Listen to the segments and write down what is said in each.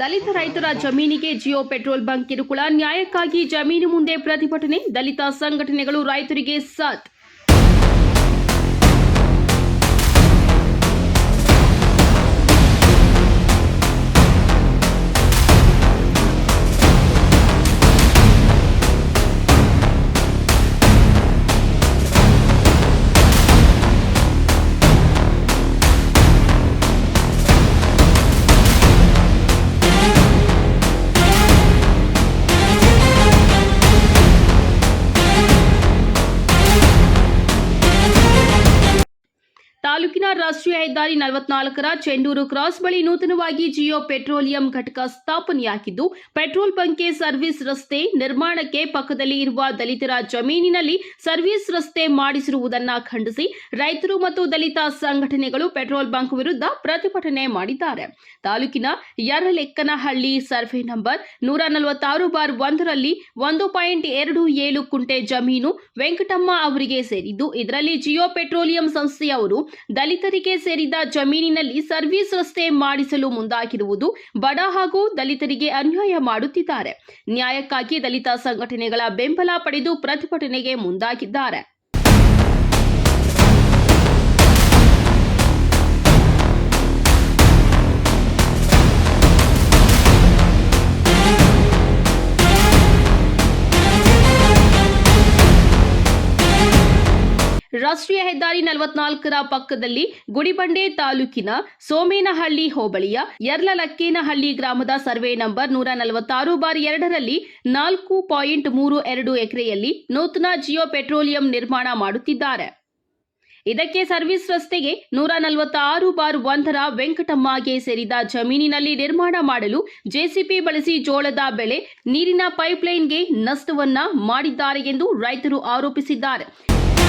ದಲಿತ ರೈತರ ಜಮೀನಿಗೆ Jio petrol bunk ಕಿರುಕುಳ ನ್ಯಾಯಕ್ಕಾಗಿ ಜಮೀನು ಮುಂದೆ ಪ್ರತಿಭಟನೆ, ದಲಿತ ಸಂಘಟನೆಗಳು ರೈತರಿಗೆ ಸಾಥ್ ತಾಲೂಕಿನ ರಾಷ್ಟ್ರೀಯ ಹೆದ್ದಾರಿ ನಲವತ್ನಾಲ್ಕರ ಚೆಂಡೂರು ಕ್ರಾಸ್ ಬಳಿ ನೂತನವಾಗಿ ಜಿಯೋ ಪೆಟ್ರೋಲಿಯಂ ಘಟಕ ಸ್ಥಾಪನೆಯಾಗಿದ್ದು, ಪೆಟ್ರೋಲ್ ಬಂಕ್ಗೆ ಸರ್ವಿಸ್ ರಸ್ತೆ ನಿರ್ಮಾಣಕ್ಕೆ ಪಕ್ಕದಲ್ಲಿ ಇರುವ ದಲಿತರ ಜಮೀನಿನಲ್ಲಿ ಸರ್ವಿಸ್ ರಸ್ತೆ ಮಾಡಿಸಿರುವುದನ್ನು ಖಂಡಿಸಿ, ರೈತರು ಮತ್ತು ದಲಿತ ಸಂಘಟನೆಗಳು ಪೆಟ್ರೋಲ್ ಬಂಕ್ ವಿರುದ್ಧ ಪ್ರತಿಭಟನೆ ಮಾಡಿದ್ದಾರೆ. ತಾಲೂಕಿನ ಯರಲೆಕ್ಕನಹಳ್ಳಿ ಸರ್ವೆ ನಂಬರ್ ನೂರ ನಲವತ್ತಾರು ಬಾರ್ ಒಂದರಲ್ಲಿ ಒಂದು ಪಾಯಿಂಟ್ ಎರಡು ಏಳು ಕುಂಟೆ ಜಮೀನು ವೆಂಕಟಮ್ಮ ಅವರಿಗೆ ಸೇರಿದ್ದು, ಇದರಲ್ಲಿ ಜಿಯೋ ಪೆಟ್ರೋಲಿಯಂ ಸಂಸ್ಥೆಯವರು ದಲಿತರಿಗೆ ಸೇರಿದ ಜಮೀನಿನಲ್ಲಿ ಸರ್ವಿಸ್ ರಸ್ತೆ ಮಾಡಿಸಲು ಮುಂದಾಗಿರುವುದು ಬಡ ಹಾಗೂ ದಲಿತರಿಗೆ ಅನ್ಯಾಯ ಮಾಡುತ್ತಿದ್ದಾರೆ. ನ್ಯಾಯಕ್ಕಾಗಿ ದಲಿತ ಸಂಘಟನೆಗಳ ಬೆಂಬಲ ಪಡೆದು ಪ್ರತಿಭಟನೆಗೆ ಮುಂದಾಗಿದ್ದಾರೆ. ರಾಷ್ಟ್ರೀಯ ಹೆದ್ದಾರಿ ನಲವತ್ನಾಲ್ಕರ ಪಕ್ಕದಲ್ಲಿ ಗುಡಿಬಂಡೆ ತಾಲೂಕಿನ ಸೋಮೇನಹಳ್ಳಿ ಹೋಬಳಿಯ ಯರ್ಲಲಕ್ಕೇನಹಳ್ಳಿ ಗ್ರಾಮದ ಸರ್ವೆ ನಂಬರ್ ನೂರ ನಲವತ್ತಾರು ಬಾರ್ ಎರಡರಲ್ಲಿ ನಾಲ್ಕು ಪಾಯಿಂಟ್ ಮೂರು ಎರಡು ಎಕರೆಯಲ್ಲಿ ನೂತನ ಜಿಯೋ ಪೆಟ್ರೋಲಿಯಂ ನಿರ್ಮಾಣ ಮಾಡುತ್ತಿದ್ದಾರೆ. ಇದಕ್ಕೆ ಸರ್ವಿಸ್ ರಸ್ತೆಗೆ ನೂರ ನಲವತ್ತಾರು ಬಾರ್ ಒಂದರ ವೆಂಕಟಮ್ಮಗೆ ಸೇರಿದ ಜಮೀನಿನಲ್ಲಿ ನಿರ್ಮಾಣ ಮಾಡಲು ಜೆಸಿಪಿ ಬಳಸಿ ಜೋಳದ ಬೆಳೆ ನೀರಿನ ಪೈಪ್ಲೈನ್ಗೆ ನಷ್ಟವನ್ನ ಮಾಡಿದ್ದಾರೆ ಎಂದು ರೈತರು ಆರೋಪಿಸಿದ್ದಾರೆ.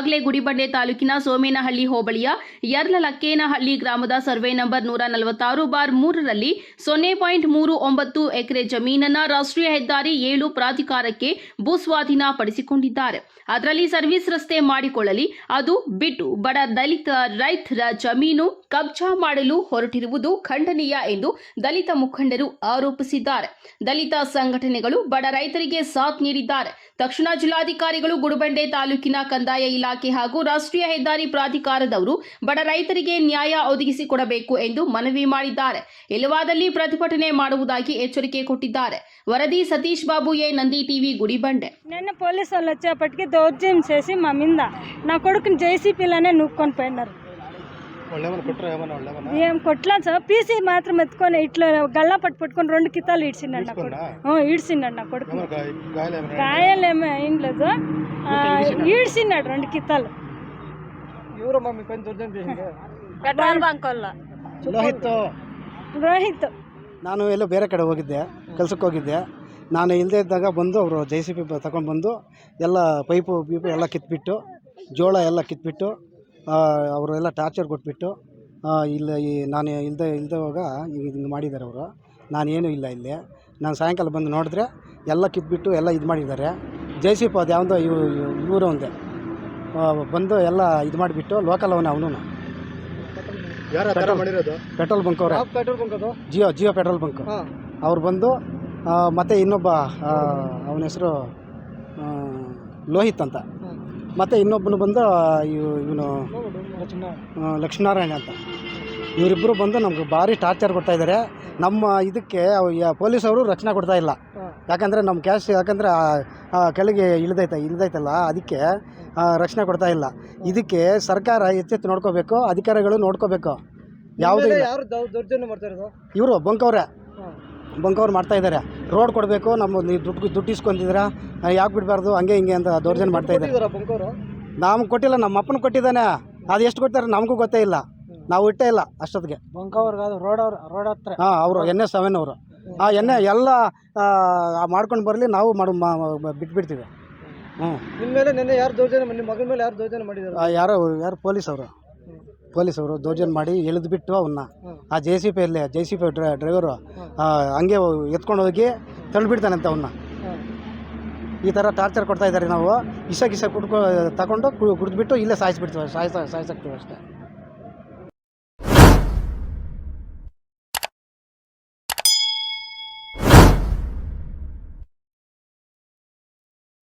ಈಗಾಗಲೇ ಗುಡಿಬಂಡೆ ತಾಲೂಕಿನ ಸೋಮೇನಹಳ್ಳಿ ಹೋಬಳಿಯ ಯರ್ಲಲಕ್ಕೇನಹಳ್ಳಿ ಗ್ರಾಮದ ಸರ್ವೆ ನಂಬರ್ ನೂರ ನಲವತ್ತಾರು ಬಾರ್ ಮೂರರಲ್ಲಿ ಸೊನ್ನೆ ಪಾಯಿಂಟ್ ಮೂರು ಒಂಬತ್ತು ಎಕರೆ ಜಮೀನನ್ನ ರಾಷ್ಟ್ರೀಯ ಹೆದ್ದಾರಿ ಏಳು ಪ್ರಾಧಿಕಾರಕ್ಕೆ ಭೂಸ್ವಾಧೀನ ಪಡಿಸಿಕೊಂಡಿದ್ದಾರೆ. ಅದರಲ್ಲಿ ಸರ್ವಿಸ್ ರಸ್ತೆ ಮಾಡಿಕೊಳ್ಳಲಿ, ಅದು ಬಿಟ್ಟು ಬಡ ದಲಿತ ರೈತರ ಜಮೀನು ಕಬ್ಜಾ ಮಾಡಲು ಹೊರಟಿರುವುದು ಖಂಡನೀಯ ಎಂದು ದಲಿತ ಮುಖಂಡರು ಆರೋಪಿಸಿದ್ದಾರೆ. ದಲಿತ ಸಂಘಟನೆಗಳು ಬಡ ರೈತರಿಗೆ ಸಾಥ್ ನೀಡಿದ್ದಾರೆ. ತಕ್ಷಣ ಜಿಲ್ಲಾಧಿಕಾರಿಗಳು ಗುಡುಬಂಡೆ ತಾಲೂಕಿನ ಕಂದಾಯ ಇಲಾಖೆ ಹಾಗೂ ರಾಷ್ಟ್ರೀಯ ಹೆದ್ದಾರಿ ಪ್ರಾಧಿಕಾರದವರು ಬಡ ರೈತರಿಗೆ ನ್ಯಾಯ ಒದಗಿಸಿಕೊಡಬೇಕು ಎಂದು ಮನವಿ ಮಾಡಿದ್ದಾರೆ ಇಲ್ಲವಾದಲ್ಲಿ ಪ್ರತಿಭಟನೆ ಮಾಡುವುದಾಗಿ ಎಚ್ಚರಿಕೆ ಕೊಟ್ಟಿದ್ದಾರೆ ವರದಿ సతీష్ బాబు ఏ నంది టీవీ గుడిబండే నిన్న పోలీసు వాళ్ళు వచ్చేప్పటికి దౌర్జన్యం చేసి మా మీద నా కొడుకుని జేసీపీలోనే నూక్కొని పోయినారు ಒಳ್ಳೆವನ್ನ ಕೊಟ್ಟರೆ ఏమన్నా ಒಳ್ಳೆವನ್ನ ఏం కొట్లా సార్ పీసీ మాత్రం ఎత్తుకొని ఇట్లా గల్లా పట్టు పట్టుకొని రెండు కితాలు ఇడిచిండండి నా కొడుకు ఇడ్చుకున్నా? ఆ, ఈడ్చిండండి నా కొడుకు ఏమన్నా గాయ గాయాలు ఏమన్నా గాయాలేమీ ఏం లేదు ఆ, ఈడ్చిండాడు రెండు కితాలు ఎవరమ్మా మీ పైన దుర్జన్ చేసింది పెట్రోల్ బంక్ వల్ల ಲೋಹಿತ್ రోహిత్ ನಾನು ಎಲ್ಲೋ ಬೇರೆ ಕಡೆ ಹೋಗಿದ್ದೆ ಕೆಲ್ಸಕ್ಕೆ ಹೋಗಿದ್ದೆ ನಾನು ಇಲ್ಲದೇ ಇದ್ದಾಗ ಬಂದು ಅವರು ಜೆ ಸಿ ಪಿ ತಗೊಂಡು ಬಂದು ಎಲ್ಲ ಪೈಪು ಗೀಪು ಎಲ್ಲ ಕಿತ್ಬಿಟ್ಟು ಜೋಳ ಎಲ್ಲ ಕಿತ್ಬಿಟ್ಟು ಅವರೆಲ್ಲ ಟಾರ್ಚರ್ ಕೊಟ್ಬಿಟ್ಟು ಆ, ಇಲ್ಲ ಈ ನಾನು ಇಲ್ಲದೆ ಇಲ್ಲದೆ ಹೋಗ ಈಗ ಹಿಂಗೆ ಮಾಡಿದ್ದಾರೆ ಅವರು ನಾನೇನು ಇಲ್ಲ ಇಲ್ಲಿ ನಾನು ಸಾಯಂಕಾಲ ಬಂದು ನೋಡಿದ್ರೆ ಎಲ್ಲ ಕಿತ್ಬಿಟ್ಟು ಎಲ್ಲ ಇದು ಮಾಡಿದ್ದಾರೆ ಜೆ ಸಿ ಅದು ಯಾವುದೋ ಇವು ಇವರು ಒಂದೇ. ಬಂದು ಎಲ್ಲ ಇದು ಮಾಡಿಬಿಟ್ಟು ಲೋಕಲ್ ಅವನೇ ಅವನು ಪೆಟ್ರೋಲ್ ಬಂಕ್ ಅವರೇ. ಪೆಟ್ರೋಲ್ ಬಂಕ್ ಅದು? ಜಿಯೋ ಜಿಯೋ ಪೆಟ್ರೋಲ್ ಬಂಕ್ ಅವ್ರು ಬಂದು ಮತ್ತೆ ಇನ್ನೊಬ್ಬ ಅವನ ಹೆಸರು ಲೋಹಿತ್ ಅಂತ. ಮತ್ತು ಇನ್ನೊಬ್ಬನು ಬಂದು ಇವನು ಲಕ್ಷ್ಮೀನಾರಾಯಣ ಅಂತ. ಇವರಿಬ್ಬರು ಬಂದು ನಮ್ಗೆ ಭಾರಿ ಟಾರ್ಚರ್ ಕೊಡ್ತಾ ಇದ್ದಾರೆ ನಮ್ಮ ಇದಕ್ಕೆ ಪೊಲೀಸವರು ರಕ್ಷಣೆ ಕೊಡ್ತಾ ಇಲ್ಲ. ಯಾಕಂದರೆ ನಮ್ಮ ಕ್ಯಾಶ್ ಯಾಕಂದರೆ ಕೆಳಗೆ ಇಳಿದೈತೆ ಇಳಿದೈತಲ್ಲ ಅದಕ್ಕೆ ರಕ್ಷಣೆ ಕೊಡ್ತಾ ಇಲ್ಲ. ಇದಕ್ಕೆ ಸರ್ಕಾರ ಎಚ್ಚೆತ್ತು ನೋಡ್ಕೋಬೇಕು ಅಧಿಕಾರಿಗಳು ನೋಡ್ಕೋಬೇಕು. ಯಾವುದೇ ಯಾರು ದೌರ್ಜನ್ಯ ಮಾಡ್ತಾ ಇರೋದು? ಇವರು ಬಂಕವ್ರೆ. ಬಂಕವ್ರು ಮಾಡ್ತಾ ಇದ್ದಾರೆ ರೋಡ್ ಕೊಡಬೇಕು ನಮ್ಮ ನೀವು ದುಡ್ಡು ದುಡ್ಡು ಇಸ್ಕೊಂತಿದ್ದೀರಾ ಯಾಕೆ ಬಿಡಬಾರ್ದು? ಹಂಗೆ ಹಿಂಗೆ ಅಂತ ದೌರ್ಜನ್ಯ ಮಾಡ್ತಾ ಇದ್ದಾರೆ ನಮ್ಗೆ ಕೊಟ್ಟಿಲ್ಲ ನಮ್ಮ ಅಪ್ಪನ ಕೊಟ್ಟಿದ್ದಾನೆ. ಅದು ಎಷ್ಟು ಕೊಡ್ತಾರೆ ನಮಗೂ ಗೊತ್ತೇ ಇಲ್ಲ. ನಾವು ಇಟ್ಟೇ ಇಲ್ಲ ಅಷ್ಟೊತ್ತಿಗೆ. ಬಂಕವ್ರಿಗೆ ಅದು ರೋಡ್ ಅವ್ರು ರೋಡ್ ಹತ್ರ. ಹಾಂ ಅವರು ಎನ್ ಎಸ್ ಸೆವೆನ್ ಅವರು ಆ ಎಣ್ಣೆ ಎಲ್ಲ ಮಾಡ್ಕೊಂಡು ಬರಲಿ ನಾವು ಮಾಡು ಬಿಟ್ಬಿಡ್ತೀವಿ ಹ್ಞೂ ನಿಮ್ಮ ಮೇಲೆ ನಿನ್ನೆ ಯಾರು ದೌರ್ಜನ್ಯ ನಿಮ್ಮ ಮಗನ ಮೇಲೆ ಯಾರು ದೌರ್ಜನ್ಯ ಮಾಡಿದ್ದಾರೆ ಆ, ಯಾರೋ ಯಾರು ಪೊಲೀಸ್ ಅವರು. ಪೊಲೀಸ್ ಅವರು ದೌರ್ಜನ್ಯ ಮಾಡಿ ಎಳೆದ್ಬಿಟ್ಟು ಅವನ್ನ ಆ ಜೆ ಸಿ ಪಿ ಅಲ್ಲಿ ಜೆ ಸಿ ಪಿ ಡ್ರೈವರು ಹಂಗೆ ಎತ್ಕೊಂಡು ಹೋಗಿ ತಳ್ಳಿಬಿಡ್ತಾನಂತೆ ಅವನ್ನ ಈ ಥರ ಟಾರ್ಚರ್ ಕೊಡ್ತಾ ಇದ್ದಾರೆ ನಾವು. ಇಸ ಗಿಸ ಕುಡ್ಕೊ ತಗೊಂಡು ಕುಡಿದ್ಬಿಟ್ಟು ಇಲ್ಲೇ ಸಾಯಿಸ್ಬಿಡ್ತೀವಿ ಸಾಯಿಸ ಸಾಯಿಸಾಕ್ತೀವಿ ಅಷ್ಟೇ.